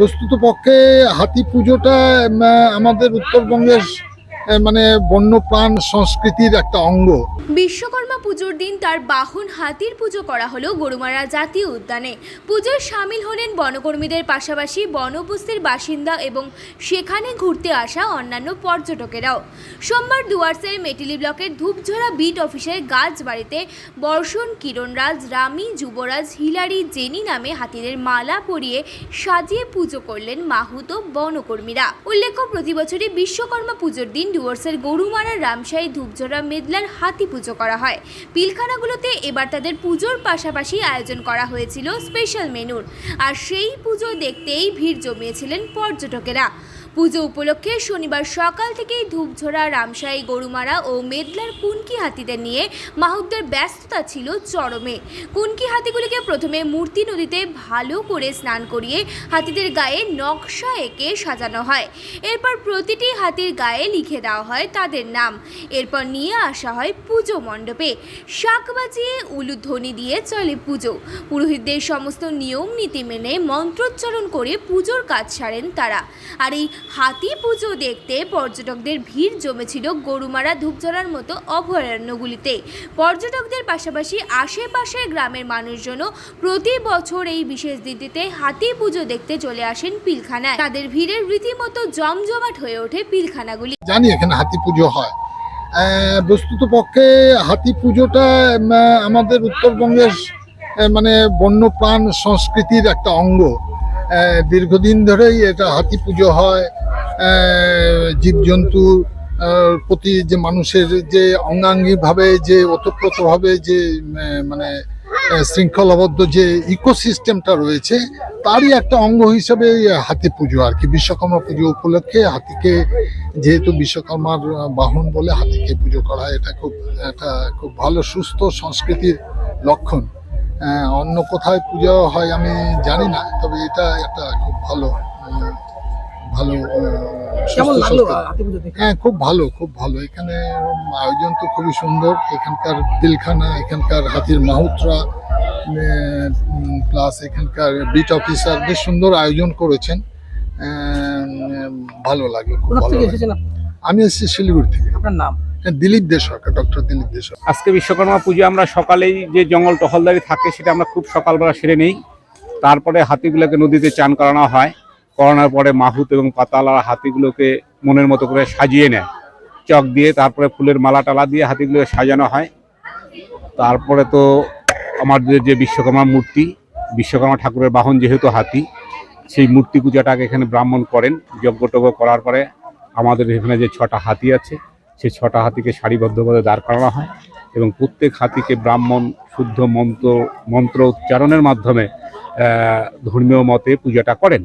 বস্তুত পক্ষে হাতি পুজোটা আমাদের উত্তরবঙ্গের মানে বন্যপ্রাণ সংস্কৃতির একটা অঙ্গ। বিশ্বকর্মা পুজোর দিন তার বাহন হাতির পুজো করা হলো গরুমারা জাতীয় উদ্যানে। পুজোয় সামিল হলেন বনকর্মীদের পাশাপাশি বনবস্তির বাসিন্দা এবং সেখানে ঘুরতে আসা অন্যান্য পর্যটকেরাও। সোমবার ডুয়ার্সের মেটিলি ব্লকের ধূপঝরা বিট অফিসের গাছ বাড়িতে বর্ষণ কিরণরাজ, রামি, যুবরাজ, হিলারি, জেনি নামে হাতিদের মালা পরিয়ে সাজিয়ে পুজো করলেন মাহুত বনকর্মীরা। উল্লেখ্য, প্রতি বছরই বিশ্বকর্মা পুজোর দিন ডুয়ার্সের গরুমারা রামশাহী ধূপঝরা মেদলার হাতি পুজো করা হয়। পিলখানাগুলোতে এবার তাদের পুজোর পাশাপাশি আয়োজন করা হয়েছিল স্পেশাল মেনুর আর সেই পুজো দেখতেই ভিড় জমিয়েছিলেন পর্যটকেরা। পুজো উপলক্ষে শনিবার সকাল থেকেই ধূপঝোড়া, রামশাহী, গরুমারা ও মেদলার কুনকি হাতিদের নিয়ে মাহুতদের ব্যস্ততা ছিল চরমে। কুনকি হাতিগুলিকে প্রথমে মূর্তি নদীতে ভালো করে স্নান করিয়ে হাতিদের গায়ে নকশা এঁকে সাজানো হয়। এরপর প্রতিটি হাতির গায়ে লিখে দেওয়া হয় তাদের নাম। এরপর নিয়ে আসা হয় পুজো মণ্ডপে। শাক বাজিয়ে উলুধ্বনি দিয়ে চলে পুজো। পুরোহিতদের সমস্ত নিয়ম নীতি মেনে মন্ত্রোচ্চারণ করে পুজোর কাজ সারেন তারা। আর এই হাতি পুজো দেখতে পর্যটকদের ভিড় জমেছিল গরুমারা ধূপঝরার মতো অভয়ারণ্যগুলিতে। পর্যটকদের পাশাপাশি আশেপাশের গ্রামের মানুষজনও প্রতি বছর এই বিশেষ দিনটিতে হাতি পুজো দেখতে চলে আসেন পিলখানায়। তাদের ভিড়ের রীতিমতো জমজমাট হয়ে ওঠে পিলখানাগুলি। জানি এখানে হাতি পুজো হয়। বস্তুত পক্ষে হাতি পুজোটা আমাদের উত্তরবঙ্গের মানে বন্যপ্রাণ সংস্কৃতির একটা অঙ্গ। দীর্ঘদিন ধরেই এটা হাতি পুজো হয় জীবজন্তু প্রতি যে মানুষের যে অঙ্গাঙ্গিভাবে, যে ওতপ্রোতভাবে যে মানে শৃঙ্খলাবদ্ধ যে ইকোসিস্টেমটা রয়েছে, তারই একটা অঙ্গ হিসেবে হাতি পুজো আর কি। বিশ্বকর্মা পুজো উপলক্ষে হাতিকে, যেহেতু বিশ্বকর্মার বাহন বলে হাতিকে পুজো করা এটা খুব একটা খুব ভালো, সুস্থ সংস্কৃতির লক্ষণ। অন্য কোথায় পুজো হয় আমি জানি না তবে এটা একটা খুব ভালো ভালো হ্যাঁ খুব ভালো খুব ভালো। এখানে আয়োজন তো খুবই সুন্দর এখানকার পিলখানা এখানকার হাতির মাহুতরা প্লাস এখানকার বিট অফিসার বেশ সুন্দর আয়োজন করেছেন। ভালো লাগে খুব ভালো? আমি এসেছি শিলিগুড়ি থেকে। আপনার নাম? হ্যাঁ, দিলীপ দে ডক্টর দিলীপ দে আজকে বিশ্বকর্মা পুজো আমরা সকালেই যে জঙ্গল টহলদারি থাকে, সেটা আমরা খুব সকালবেলা সেরে নেই। তারপরে হাতিগুলোকে নদীতে চান করানো হয়। করানোর পরে মাহুত এবং পাতালা হাতিগুলোকে মনের মতো করে সাজিয়ে নেয়। চক দিয়ে তারপরে ফুলের মালা টালা দিয়ে হাতিগুলোকে সাজানো হয়। তারপরে তো আমাদের যে বিশ্বকর্মা মূর্তি, বিশ্বকর্মা ঠাকুরের বাহন যেহেতু হাতি, সেই মূর্তি পূজাটাকে এখানে ব্রাহ্মণ করেন। যজ্ঞটজ্ঞ করার পরে আমাদের এখানে যে ছটা হাতি আছে সেই ছটা হাতিকে সারিবদ্ধভাবে দাঁড় করানো হয় এবং প্রত্যেক হাতিকে ব্রাহ্মণ, শুদ্ধ মন্ত্র মন্ত্র উচ্চারণের মাধ্যমে ধর্মীয় মতে পূজাটা করেন।